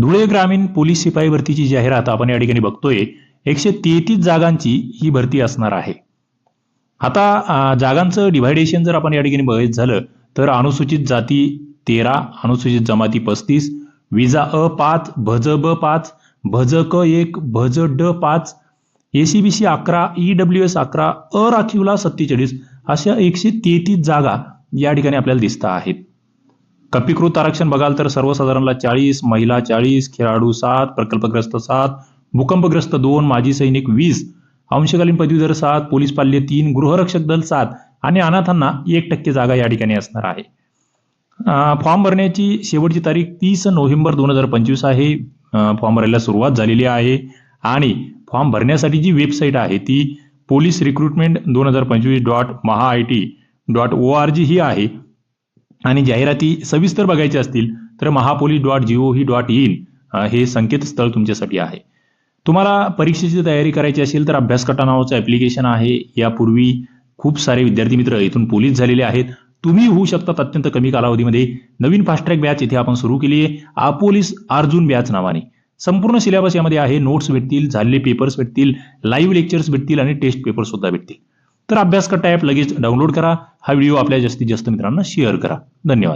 धुळे ग्रामीण पोलीस शिपाई भरतीची जाहिरात आपण या ठिकाणी बघतोय. एकशे तेहतीस जागांची ही भरती असणार आहे. आता जागांचं डिव्हायडेशन जर आपण या ठिकाणी बघायचं झालं तर अनुसूचित जाती तेरा अनुसूचित जमाती पस्तीस विजा अ पाच भज ब पाच भज क एक भज ड पाच एसीबीसी अकरा ई डब्ल्यू एस अकरा राखीवला सत्तेचाळीस अशा एकशे तेहतीस जागा या ठिकाणी आपल्याला दिसत आहेत. कपिकृत आरक्षण बघाल तर सर्वसाधारणला चाळीस महिला चाळीस खेळाडू सात प्रकल्पग्रस्त सात भूकंपग्रस्त दोन माजी सैनिक वीस अंशकालीन पदवीधर सात पोलीस पाल्य तीन गृहरक्षक दल सात आणि अनाथांना एक टक्के जागा या ठिकाणी असणार आहे. फॉर्म भरण्याची शेवटची तारीख तीस नोव्हेंबर दोन हजार पंचवीस आहे. फॉर्म भरायला सुरुवात झालेली आहे आणि फॉर्म भरण्यासाठी जी वेबसाईट आहे ती पोलीस रिक्रुटमेंट दोन हजार पंचवीस dot Maha I T dot O R G ही आहे. आणि जाहिराती सविस्तर बघायच्या असतील तर Mahapolice dot G O V dot in हे संकेतस्थळ तुमच्यासाठी आहे. तुम्हाला परीक्षेची तयारी करायची असेल तर अभ्यासकटा नावाचं ॲप्लिकेशन आहे. यापूर्वी खूप सारे विद्यार्थी मित्र इथून पोलीस झालेले आहेत. तुम्ही होऊ शकतात अत्यंत कमी कालावधीमध्ये. नवीन फास्ट्रॅक बॅच इथे आपण सुरू केली आहे आपोलीस अर्जुन बॅच नावाने. संपूर्ण सिलेबस यामध्ये आहे. नोट्स भेटतील झालेले पेपर्स भेटतील लाईव्ह लेक्चर्स भेटतील आणि टेस्ट पेपर सुद्धा भेटतील. तर अभ्यास कट्टा ॲप लगेच डाउनलोड करा. हा व्हिडिओ आपल्या जास्तीत जास्त मित्रांना शेअर करा. धन्यवाद.